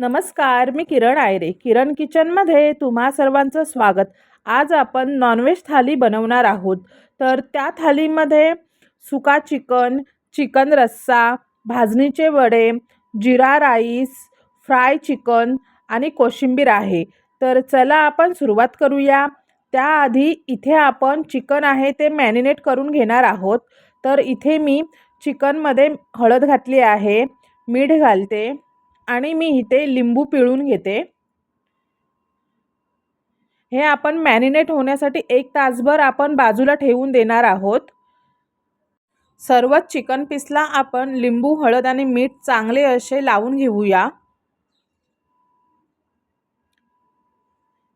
नमस्कार मी किरण आयरे. किरण किचनमध्ये तुम्हा सर्वांचं स्वागत. आज आपण नॉनव्हेज थाली बनवणार आहोत. तर त्या थालीमध्ये सुका चिकन चिकन रस्सा भाजणीचे वडे जिरा राईस फ्राय चिकन आणि कोशिंबीर आहे. तर चला आपण सुरुवात करूया. त्याआधी इथे आपण चिकन आहे ते मॅरिनेट करून घेणार आहोत. तर इथे मी चिकनमध्ये हळद घातली आहे मीठ घालते. आणि मी इथे लिंबू पिळून घेते. हे आपण मॅरिनेट होण्यासाठी एक तासभर आपण बाजूला ठेवून देणार आहोत. सर्वच चिकन पीसला आपण लिंबू हळद आणि मीठ चांगले असे लावून घेऊया.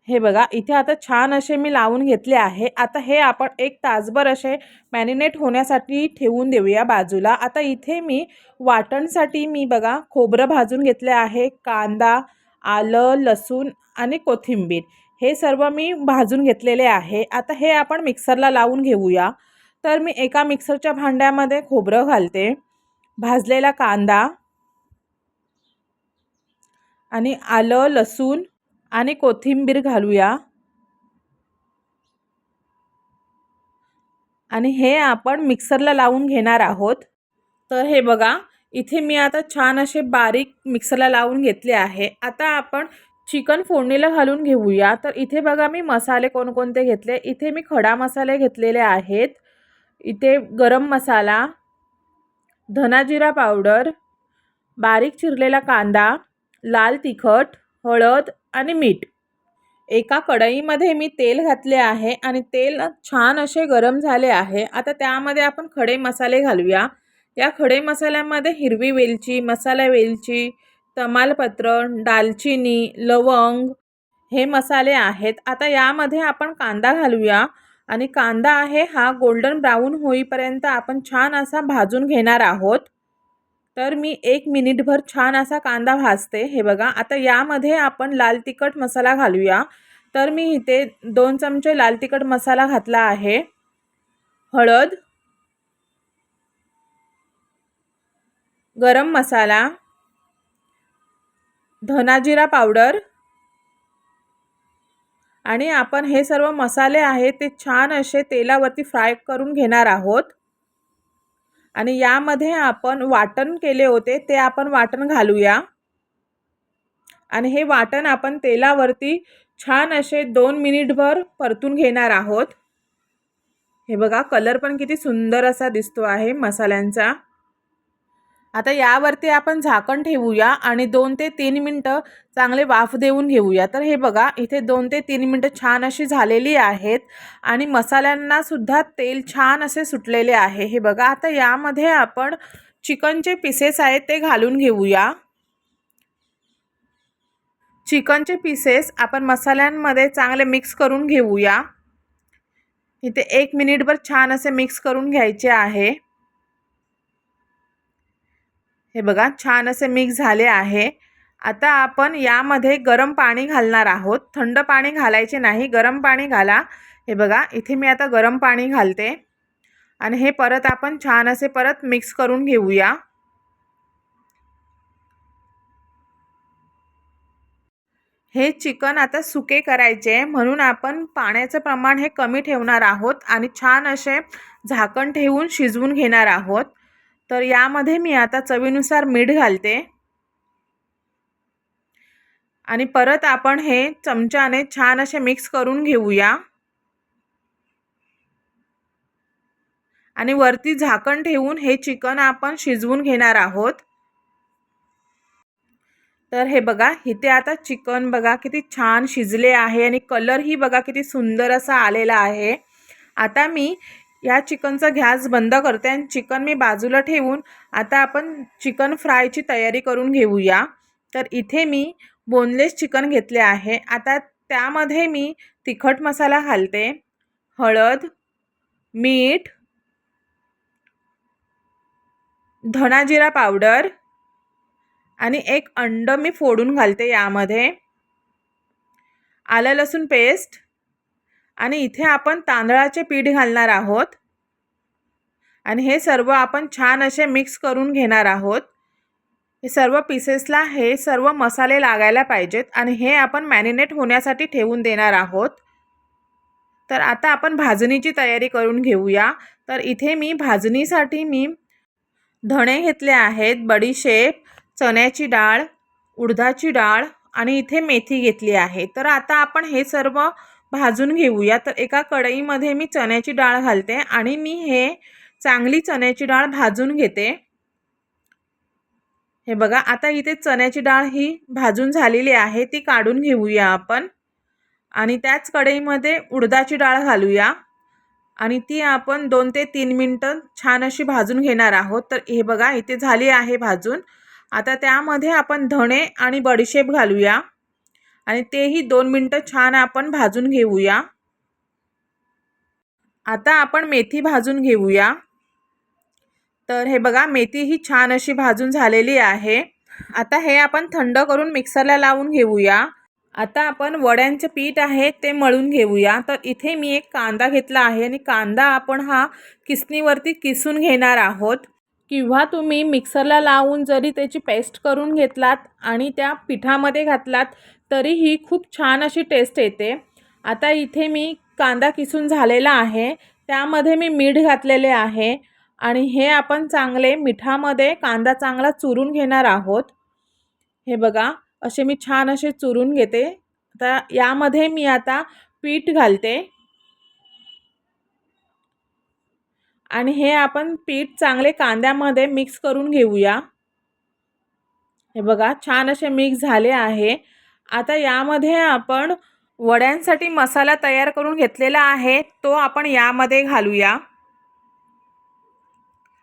हे बघा इथे आता छान असे मी लावून घेतले आहे. आता हे आपण एक तासभर असे मॅरिनेट होण्यासाठी ठेवून देऊया बाजूला. आता इथे मी वाटणसाठी मी बघा खोबरं भाजून घेतले आहे कांदा आलं लसूण आणि कोथिंबीर. हे सर्व मी भाजून घेतलेले आहे. आता हे आपण मिक्सरला लावून घेऊया. तर मी एका मिक्सरच्या भांड्यामध्ये खोबरं घालते. भाजलेला कांदा आणि आलं लसूण आणि कोथिंबीर घालूया. आणि हे आपण मिक्सरला लावून घेणार आहोत. तर हे बघा इथे मी आता छान असे बारीक मिक्सरला लावून घेतले आहे. आता आपण चिकन फोडणीला घालून घेऊया. तर इथे बघा मी मसाले कोणकोणते घेतले. इथे मी खडा मसाले घेतलेले आहेत. इथे गरम मसाला धनाजिरा पावडर बारीक चिरलेला कांदा लाल तिखट हळद आणि मीठ. एका कढईमध्ये मी तेल घातले आहे आणि तेल छान असे गरम झाले आहे. आता त्यामध्ये आपण खडे मसाले घालूया. या खडे मसाल्यामध्ये हिरवी वेलची मसाला वेलची तमालपत्र दालचिनी लवंग हे मसाले आहेत. आता यामध्ये आपण कांदा घालूया आणि कांदा आहे हा गोल्डन ब्राऊन होईपर्यंत आपण छान असा भाजून घेणार आहोत. तर मी एक मिनिटभर छान असा कांदा भाजते. हे बघा आता यामध्ये आपण लाल तिखट मसाला घालूया. तर मी इथे दोन चमचे लाल तिखट मसाला घातला आहे. हळद गरम मसाला धनाजिरा पावडर आणि आपण हे सर्व मसाले आहेत ते छान असे तेलावरती फ्राय करून घेणार आहोत. आणि यामध्ये आपण वाटण केले होते ते आपण वाटण घालूया. आणि हे वाटण आपण तेलावरती छान असे दोन मिनिटभर परतून घेणार आहोत. हे बघा कलर पण किती सुंदर असा दिसतो आहे मसाल्यांचा. आता यावरती आपण झाकण ठेवूया आणि दोन ते तीन मिनटं चांगले वाफ देऊन घेऊया. तर हे बघा इथे दोन ते तीन मिनटं छान अशी झालेली आहेत आणि मसाल्यांनासुद्धा तेल छान असे सुटलेले आहे. हे बघा आता यामध्ये आपण चिकनचे पीसेस आहेत ते घालून घेऊया. चिकनचे पीसेस आपण मसाल्यांमध्ये चांगले मिक्स करून घेऊया. इथे एक मिनिटभर छान असे मिक्स करून घ्यायचे आहे. हे बघा छान असे मिक्स झाले आहे. आता आपण यामध्ये गरम पाणी घालणार आहोत. थंड पाणी घालायचे नाही गरम पाणी घाला. हे बघा इथे मी आता गरम पाणी घालते. आणि हे परत आपण छान असे परत मिक्स करून घेऊया. हे चिकन आता सुके करायचे म्हणून आपण पाण्याचं प्रमाण हे कमी ठेवणार आहोत आणि छान असे झाकण ठेवून शिजवून घेणार आहोत. तर यामध्ये मी आता चवीनुसार मीठ घालते. आणि परत आपण हे चमच्याने छान असे मिक्स करून घेऊया. आणि वरती झाकण ठेवून हे चिकन आपण शिजवून घेणार आहोत. तर हे बघा इथे आता चिकन बघा किती छान शिजले आहे आणि कलरही बघा किती सुंदर असा आलेला आहे. आता मी या चिकनचा गॅस बंद करते आणि चिकन मी बाजूला ठेवून आता आपण चिकन फ्रायची तयारी करून घेऊया. तर इथे मी बोनलेस चिकन घेतले आहे. आता त्यामध्ये मी तिखट मसाला घालते. हळद मीठ धणाजिरा पावडर आणि एक अंड मी फोडून घालते यामध्ये. आलं लसूण पेस्ट आणि इथे आपण तांदळाचे पीठ घालणार आहोत. आणि हे सर्व आपण छान असे मिक्स करून घेणार आहोत. हे सर्व पीसेसला हे सर्व मसाले लागायला पाहिजेत आणि हे आपण मॅरिनेट होण्यासाठी ठेवून देणार आहोत. तर आता आपण भाजणीची तयारी करून घेऊया. तर इथे मी भाजणीसाठी मी धणे घेतले आहेत बडीशेप चण्याची डाळ उडदाची डाळ आणि इथे मेथी घेतली आहे. तर आता आपण हे सर्व भाजून घेऊया. तर एका कढईमध्ये मी चण्याची डाळ घालते आणि मी हे चांगली चण्याची डाळ भाजून घेते. हे बघा आता इथे चण्याची डाळ ही भाजून झालेली आहे ती काढून घेऊया आपण. आणि त्याच कढईमध्ये उडदाची डाळ घालूया. आणि ती आपण दोन ते तीन मिनटं छान अशी भाजून घेणार आहोत. तर हे बघा इथे झाली आहे भाजून. आता त्यामध्ये आपण धणे आणि बडीशेप घालूया. आणि तेही दोन मिनटं छान आपण भाजून घेऊया. आता आपण मेथी भाजून घेऊया. तर हे बघा मेथी ही छान अशी भाजून झालेली आहे. आता हे आपण थंड करून मिक्सरला लावून घेऊया. आता आपण वड्यांचं पीठ आहे ते मळून घेऊया. तर इथे मी एक कांदा घेतला आहे आणि कांदा आपण हा किसणीवरती किसून घेणार आहोत. किंवा तुम्ही मिक्सरला लावून जरी त्याची पेस्ट करून घेतलात आणि त्या पिठामध्ये घातलात तरीही खूप छान अशी टेस्ट येते. आता इथे मी कांदा किसून झालेला आहे. त्यामध्ये मी मीठ घातलेले आहे. आणि हे आपण चांगले मिठामध्ये कांदा चांगला चुरून घेणार आहोत. हे बघा असे मी छान असे चुरून घेते. आता यामध्ये मी आता पीठ घालते. आणि हे आपण पीठ चांगले कांद्यामध्ये मिक्स करून घेऊया. हे बघा छान असे मिक्स झाले आहे. आता यामध्ये आपण वड्यांसाठी मसाला तयार करून घेतलेला आहे तो आपण यामध्ये घालूया.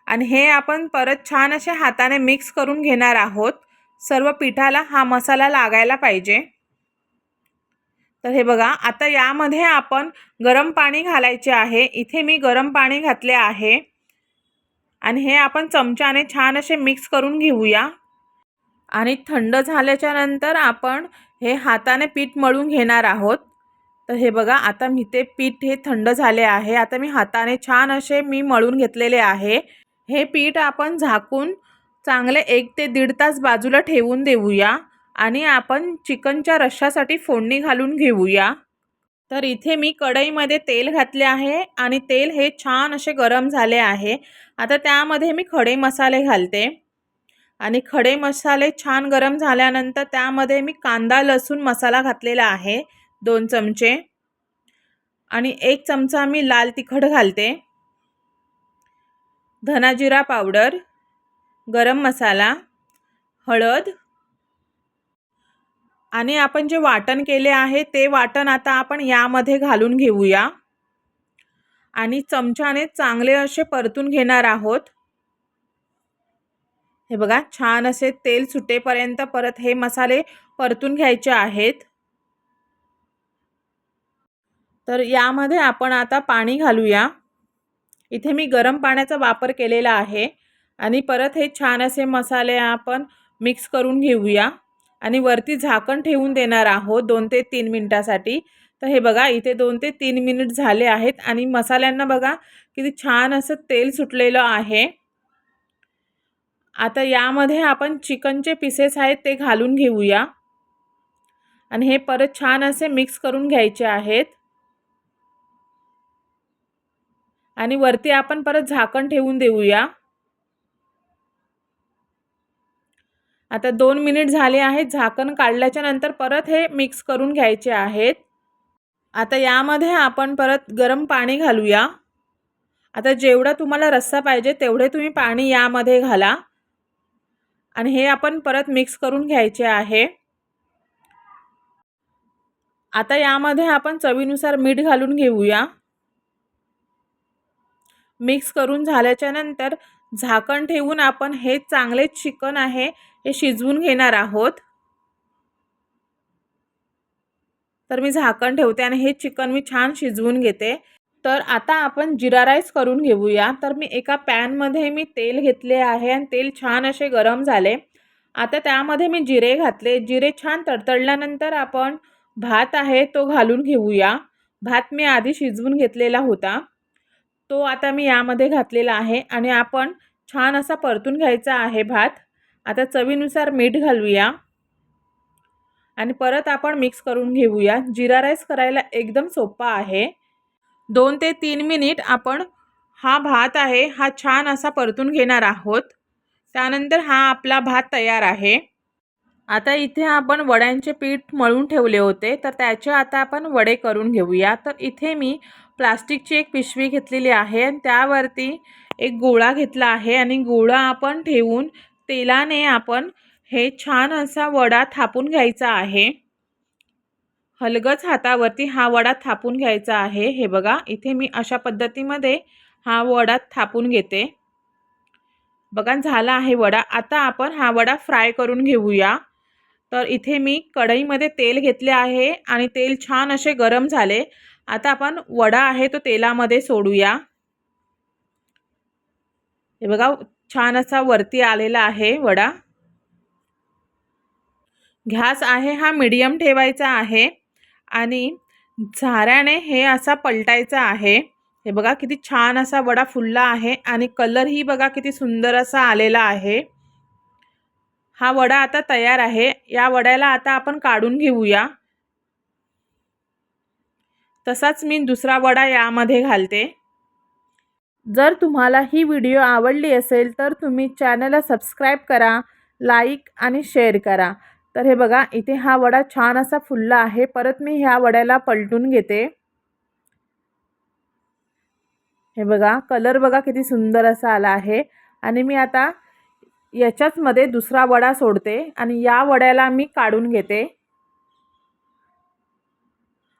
आणि हे आपण परत छान असे हाताने मिक्स करून घेणार आहोत. सर्व पिठाला हा मसाला लागायला पाहिजे. तर हे बघा आता यामध्ये आपण गरम पाणी घालायचे आहे. इथे मी गरम पाणी घातले आहे. आणि हे आपण चमच्याने छान असे मिक्स करून घेऊया. आणि थंड झाल्याच्यानंतर आपण हे हाताने पीठ मळून घेणार आहोत. तर हे बघा आता मी ते पीठ हे थंड झाले आहे. आता मी हाताने छान असे मी मळून घेतलेले आहे. हे पीठ आपण झाकून चांगले एक ते दीड तास बाजूला ठेवून देऊया आणि आपण चिकनच्या रश्शासाठी फोडणी घालून घेऊया. तर इथे मी कढईमध्ये तेल घातले आहे आणि तेल हे छान असे गरम झाले आहे. आता त्यामध्ये मी खडे मसाले घालते. आणि खडे मसाले छान गरम झाल्यानंतर त्यामध्ये मी कांदा लसूण मसाला घातलेला आहे दोन चमचे. आणि एक चमचा मी लाल तिखट घालते. धनाजिरा पावडर गरम मसाला हळद. आणि आपण जे वाटण केले आहे ते वाटण आता आपण यामध्ये घालून घेऊया. आणि चमच्याने चांगले असे परतून घेणार आहोत. हे बघा छान असे तेल सुटेपर्यंत परत हे मसाले परतून घ्यायचे आहेत. तर यामध्ये आपण आता पाणी घालूया. इथे मी गरम पाण्याचा वापर केलेला आहे आणि परत हे छान असे मसाले आपण मिक्स करून घेऊया. आणि वरती झाकण ठेवून देणार आहोत दोन ते तीन मिनटासाठी. तर हे बघा इथे दोन ते तीन मिनिट झाले आहेत आणि मसाल्यांना बघा किती छान असं तेल सुटलेलं आहे. आता यामध्ये आपण चिकनचे पीसेस आहेत ते घालून घेऊया. आणि हे परत छान असे मिक्स करून घ्यायचे आहेत. आणि वरती आपण परत झाकण ठेवून देऊया. आता दोन मिनिट झाले आहेत. झाकण काढल्याच्या नंतर परत हे मिक्स करून घ्यायचे आहेत. आता यामध्ये आपण परत गरम पाणी घालूया. आता जेवढा तुम्हाला रस्सा पाहिजे तेवढे तुम्ही पाणी यामध्ये घाला. आणि हे आपण परत मिक्स करून घ्यायचे आहे. आता यामध्ये आपण चवीनुसार मीठ घालून घेऊया. मिक्स करून झाल्याच्यानंतर झाकण ठेवून आपण हे चांगले चिकन आहे हे शिजवून घेणार आहोत. तर मी झाकण ठेवते आणि हे चिकन मी छान शिजवून घेते. तर आता आपण जिरा राईस करून घेऊया. तर मी एका पॅनमध्ये मी तेल घेतले आहे आणि तेल छान असे गरम झाले. आता त्यामध्ये मी जिरे घातले. जिरे छान तडतडल्यानंतर आपण भात आहे तो घालून घेऊया. भात मी आधी शिजवून घेतलेला होता. तो आता मी यामध्ये घातलेला आहे आणि आपण छान असा परतून घ्यायचा आहे भात. आता चवीनुसार मीठ घालूया. आणि परत आपण मिक्स करून घेऊया. जिरा राईस करायला एकदम सोपा आहे. दोन ते तीन मिनिट आपण हा भात आहे हा छान असा परतून घेणार आहोत. त्यानंतर हा आपला भात तयार आहे. आता इथे आपण वड्यांचे पीठ मळून ठेवले होते तर त्याचे आता आपण वडे करून घेऊया. तर इथे मी प्लास्टिकची एक पिशवी घेतलेली आहे आणि त्यावरती एक गोळा घेतला आहे आणि गोळा आपण ठेवून तेलाने आपण हे छान असा वडा थापून घ्यायचा आहे. हलगच हातावरती हा वडा थापून घ्यायचा आहे. हे बघा इथे मी अशा पद्धतीमध्ये हा वडा थापून घेते. बघा झाला आहे वडा. आता आपण हा वडा फ्राय करून घेऊया. तर इथे मी कढईमध्ये तेल घेतले आहे आणि तेल छान असे गरम झाले. आता आपण वडा आहे तो तेलामध्ये सोडूया. हे बघा छान असा वरती आलेला आहे वडा. घास आहे हा मीडियम ठेवायचा आहे. आणि झाऱ्याने हे असा पलटायचा आहे. हे बघा किती छान असा वडा फुलला आहे आणि कलरही बघा किती सुंदर असा आलेला आहे. हा वडा आता तयार आहे. या वड्याला आता आपण काढून घेऊया. तसाच मी दुसरा वडा यामध्ये घालते. जर तुम्हाला ही व्हिडिओ आवडली असेल तर तुम्ही चॅनलला सबस्क्राईब करा लाईक आणि शेअर करा. तर हे बघा इथे हा वडा छान असा फुलला आहे. परत मी ह्या वड्याला पलटून घेते. हे बघा कलर बघा किती सुंदर असा आला आहे. आणि मी आता याच्याचमध्ये दुसरा वडा सोडते आणि या वड्याला मी काढून घेते.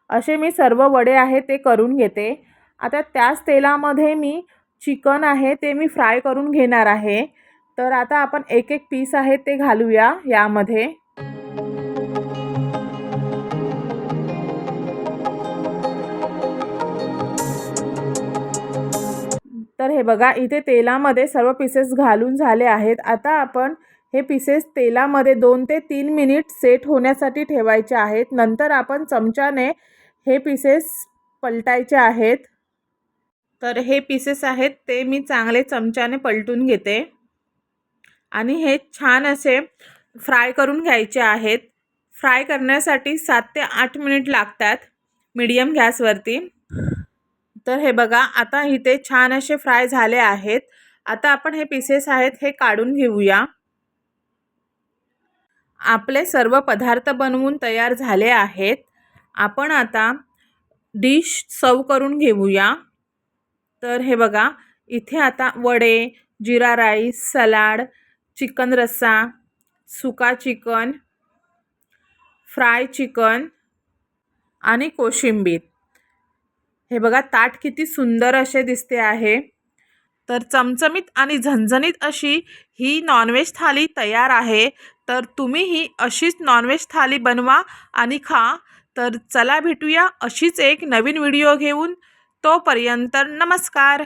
असे मी सर्व वडे आहे ते करून घेते. आता त्याच तेलामध्ये मी चिकन आहे ते मी फ्राय करून घेणार आहे. तर आता आपण एक एक पीस आहे ते घालूया यामध्ये. तर हे बघा इथे तेलामध्ये सर्व पीसेस घालून झाले आहेत. आता आपण हे पीसेस तेलामध्ये दोन ते तीन मिनिट सेट होण्यासाठी ठेवायचे आहेत. नंतर आपण चमच्याने हे पीसेस पलटायचे आहेत. तर हे पीसेस आहेत ते मी चांगले चमच्याने पलटून घेते. आणि हे छान असे फ्राय करून घ्यायचे आहेत. फ्राय करण्यासाठी सात ते आठ मिनिट लागतात मीडियम गॅसवरती. तर हे बघा आता इथे छान असे फ्राय झाले आहेत. आता आपण हे पीसेस आहेत हे काढून घेऊया. आपले सर्व पदार्थ बनवून तयार झाले आहेत. आपण आता डिश सर्व करून घेऊया. तर हे बघा इथे आता वडे जिरा राईस सलाड चिकन रस्सा सुका चिकन फ्राय चिकन आणि कोशिंबीर. हे बघा ताट किती सुंदर असे दिसते आहे. तर चमचमीत आणि झणझणीत अशी ही नॉनव्हेज थाली तयार आहे. तर तुम्हीही अशीच नॉनव्हेज थाली बनवा आणि खा. तर चला भेटूया अशीच एक नवीन व्हिडिओ घेऊन. तोपर्यंत नमस्कार.